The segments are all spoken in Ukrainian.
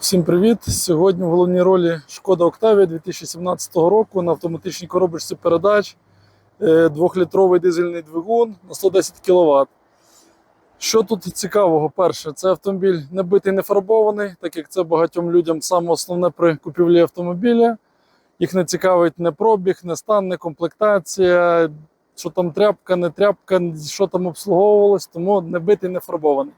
Всім привіт! Сьогодні в головній ролі Шкода Октавія 2017 року на автоматичній коробочці передач е, двохлітровий дизельний двигун на 110 кВт. Що тут цікавого? Перше, це автомобіль не битий, не фарбований, так як це багатьом людям саме основне при купівлі автомобіля. Їх не цікавить не пробіг, не стан, не комплектація, що там тряпка, не тряпка, що там обслуговувалось, тому не битий, не фарбований.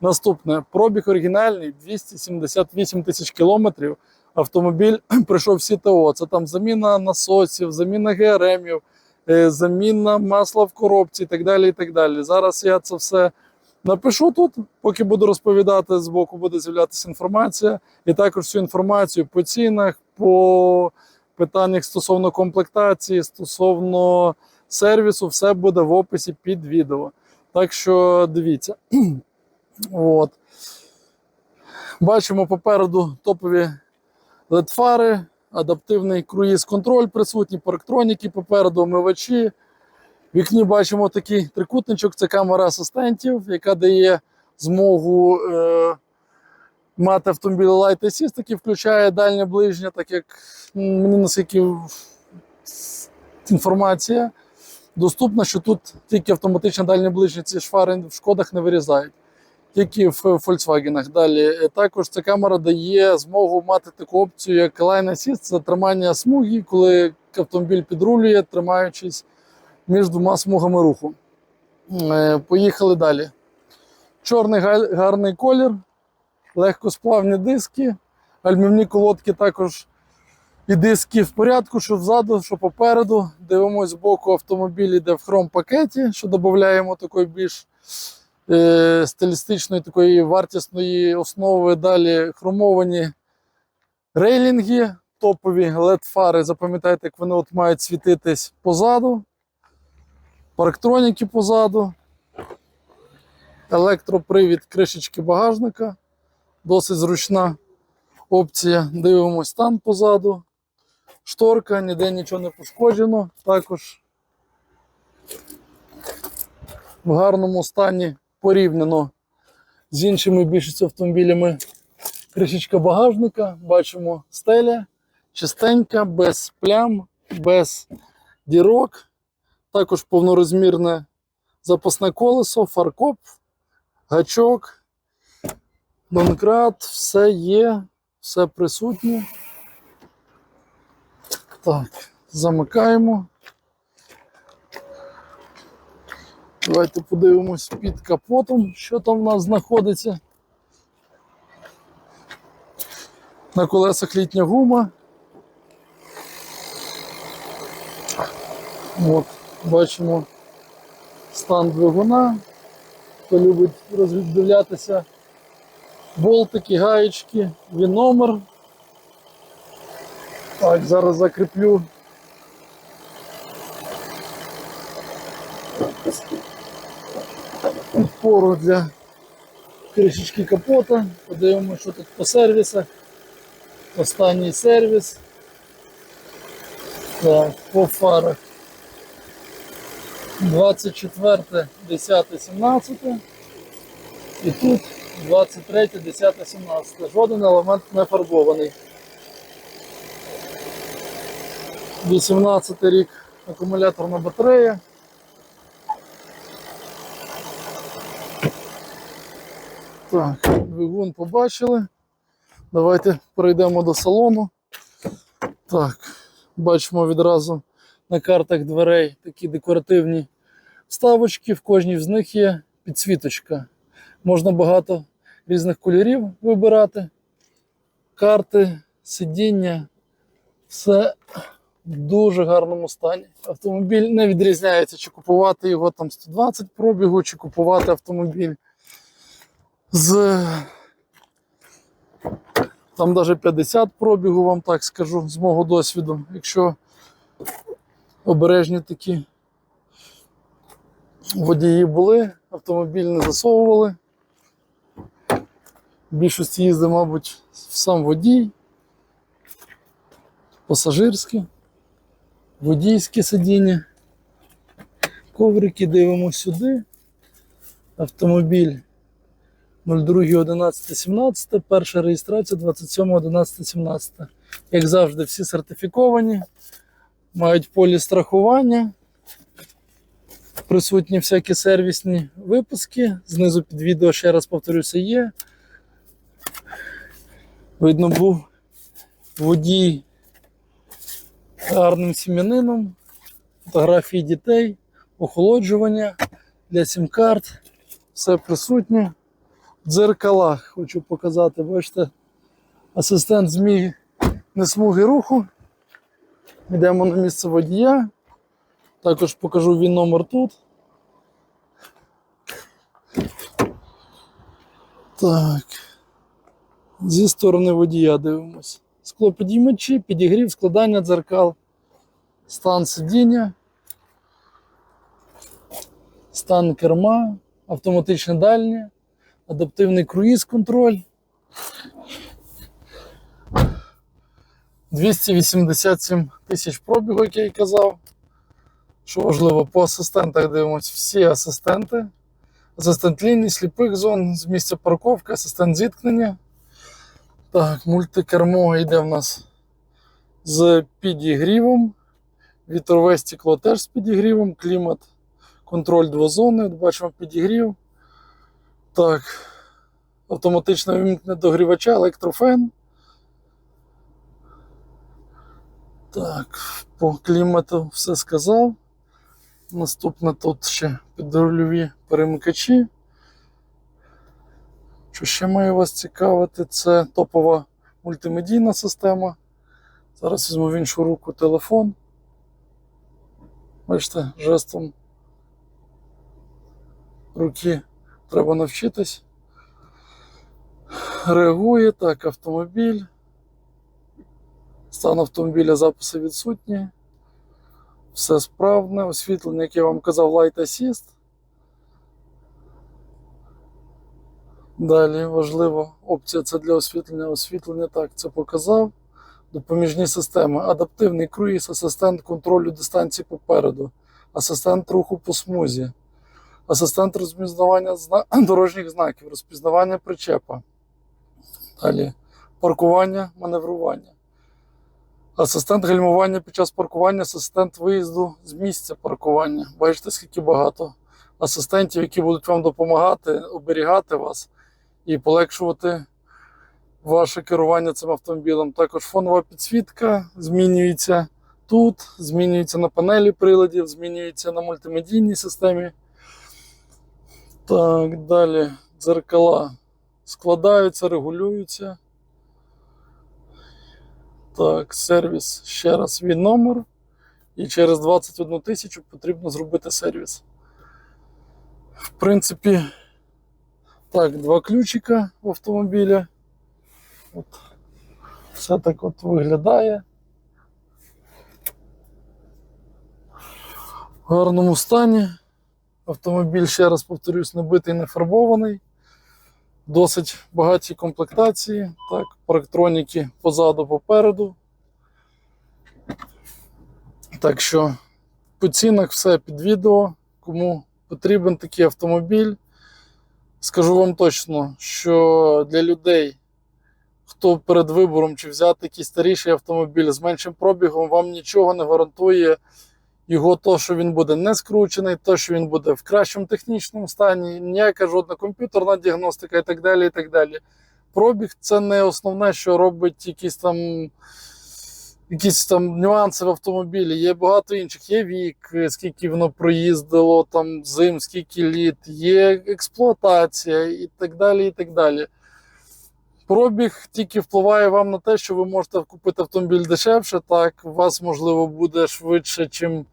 Наступне пробіг оригінальний 278 тисяч кілометрів. Автомобіль пройшов всі ТО. Це там заміна насосів, заміна ГРМів, е, заміна масла в коробці і так далі. і так далі. Зараз я це все напишу тут, поки буду розповідати, збоку буде з'являтися інформація. І також всю інформацію по цінах, по питаннях стосовно комплектації, стосовно сервісу, все буде в описі під відео. Так що дивіться. От. Бачимо попереду топові LED-фари, адаптивний круїз-контроль присутній, парктроніки попереду, омивачі. В вікні бачимо такий трикутничок, це камера асистентів, яка дає змогу е, мати автомобіль Light Assist, який включає дальнє ближнє, так як мені наскільки інформація доступна, що тут тільки автоматично дальнє ближнє ці ж фари в шкодах не вирізають тільки в Volkswagen. Далі Е, також ця камера дає змогу мати таку опцію, як Line Assist, це тримання смуги, коли автомобіль підрулює, тримаючись між двома смугами руху. Е, Поїхали далі. Чорний гарний колір, легкосплавні диски, альмівні колодки також. І диски в порядку, що взаду, що попереду. Дивимось з боку автомобіль іде в хром пакеті, що додаємо такої більш е, стилістичної такої вартісної основи. Далі хромовані рейлінги, топові LED-фари. Запам'ятайте, як вони от мають світитись позаду. Парктроніки позаду. Електропривід кришечки багажника. Досить зручна опція. Дивимось стан позаду. Шторка, ніде нічого не пошкоджено. Також в гарному стані порівняно з іншими більшістю автомобілями. Кришечка багажника, бачимо стеля, чистенька, без плям, без дірок. Також повнорозмірне запасне колесо, фаркоп, гачок, донкрат, все є, все присутнє. Так, замикаємо. Давайте подивимось під капотом, що там в нас знаходиться. На колесах літня гума. От, бачимо стан двигуна. Хто любить роздивлятися болтики, гаєчки, він номер. Так, зараз закріплю. Підпору для кришечки капота. Подивимося, що тут по сервісах. Останній сервіс. Так, по фарах. 24, 10, 17. І тут 23, 10, 17. Жоден елемент не фарбований. 18 рік акумуляторна батарея. Так, двигун побачили. Давайте перейдемо до салону. Так, бачимо відразу на картах дверей такі декоративні вставочки. В кожній з них є підсвіточка. Можна багато різних кольорів вибирати. Карти, сидіння, все в дуже гарному стані. Автомобіль не відрізняється, чи купувати його там 120 пробігу, чи купувати автомобіль з там навіть 50 пробігу, вам так скажу, з мого досвіду. Якщо обережні такі водії були, автомобіль не засовували. В більшості їздив, мабуть, сам водій, пасажирське, водійське сидіння. Коврики дивимося сюди. Автомобіль 02.11.17, перша реєстрація 27.11.17. Як завжди, всі сертифіковані, мають полі страхування, присутні всякі сервісні випуски. Знизу під відео, ще раз повторюся, є. Видно, був водій гарним сім'янином, фотографії дітей, охолоджування для сім-карт, все присутнє. Дзеркала хочу показати, бачите, асистент зміг не смуги руху. Йдемо на місце водія. Також покажу він номер тут. Так. Зі сторони водія дивимось. Склопідіймачі, підігрів, складання дзеркал, стан сидіння, стан керма, автоматичне дальнє, адаптивний круїз-контроль. 287 тисяч пробігу, як я і казав. Що важливо, по асистентах дивимося всі асистенти. Асистент лінії, сліпих зон, з місця парковки, асистент зіткнення. Так, мультикермо йде в нас з підігрівом. Вітрове стекло теж з підігрівом, клімат, контроль двозони. Бачимо підігрів. Так, автоматичне вимкнення догрівача, електрофен. Так, по клімату все сказав. Наступне тут ще підрульові перемикачі. Що ще має вас цікавити? Це топова мультимедійна система. Зараз візьму в іншу руку телефон. Бачите, жестом руки треба навчитись. Реагує так, автомобіль. Стан автомобіля записи відсутні. Все справне, освітлення, як я вам казав, Light Assist. Далі важлива опція це для освітлення. Освітлення так, це показав. Допоміжні системи. Адаптивний круїз, асистент контролю дистанції попереду, асистент руху по смузі, асистент розпізнавання зна... дорожніх знаків, розпізнавання причепа. Далі паркування, маневрування. Асистент гальмування під час паркування, асистент виїзду з місця паркування. Бачите, скільки багато асистентів, які будуть вам допомагати, оберігати вас і полегшувати ваше керування цим автомобілем. Також фонова підсвітка змінюється тут, змінюється на панелі приладів, змінюється на мультимедійній системі. Так, далі дзеркала складаються, регулюються. Так, сервіс ще раз він номер. І через 21 тисячу потрібно зробити сервіс. В принципі, так, два ключика в автомобілі. От. Все так от виглядає. В гарному стані. Автомобіль, ще раз повторюсь, не битий, не фарбований. Досить багаті комплектації. Так, парктроніки позаду, попереду. Так що по цінах все під відео. Кому потрібен такий автомобіль. Скажу вам точно, що для людей, хто перед вибором чи взяти якийсь старіший автомобіль з меншим пробігом, вам нічого не гарантує його то, що він буде не скручений, то, що він буде в кращому технічному стані, ніяка жодна комп'ютерна діагностика і так далі. і так далі. Пробіг це не основне, що робить якісь там якісь там нюанси в автомобілі. Є багато інших. Є вік, скільки воно проїздило, там зим, скільки літ, є експлуатація і так далі. і так далі. Пробіг тільки впливає вам на те, що ви можете купити автомобіль дешевше, так, у вас, можливо, буде швидше, чим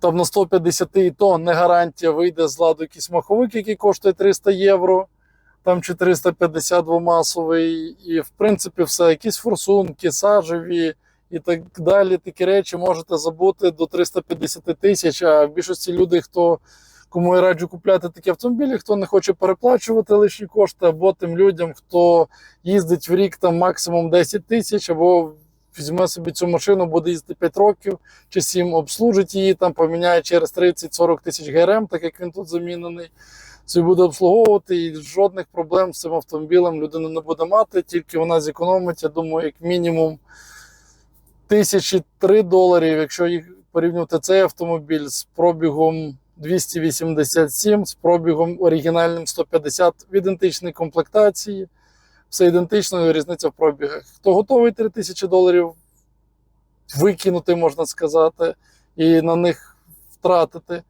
там на 150 і то не гарантія вийде з ладу якийсь маховик, який коштує 300 євро, там 450 двомасовий, і в принципі все, якісь форсунки, сажеві і так далі. Такі речі можете забути до 350 тисяч. А в більшості людей, хто кому я раджу купляти такі автомобілі, хто не хоче переплачувати лишні кошти, або тим людям, хто їздить в рік там максимум 10 тисяч, або візьме собі цю машину, буде їздити 5 років чи 7, обслужить її, там поміняє через 30-40 тисяч ГРМ, так як він тут замінений. собі буде обслуговувати, і жодних проблем з цим автомобілем людина не буде мати, тільки вона зекономить, я думаю, як мінімум тисячі три доларів, якщо їх порівнювати цей автомобіль з пробігом 287, з пробігом оригінальним 150 в ідентичній комплектації. Все ідентично, різниця в пробігах. Хто готовий 3 тисячі доларів викинути, можна сказати, і на них втратити,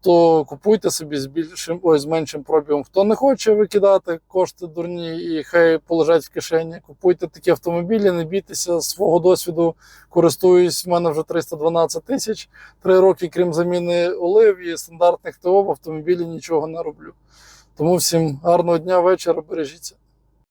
то купуйте собі з більшим, ой, з меншим пробігом. Хто не хоче викидати кошти дурні і хай полежать в кишені, купуйте такі автомобілі, не бійтеся свого досвіду. Користуюсь, в мене вже 312 тисяч. Три роки, крім заміни олив і стандартних ТО, в автомобілі нічого не роблю. Тому всім гарного дня, вечора, бережіться.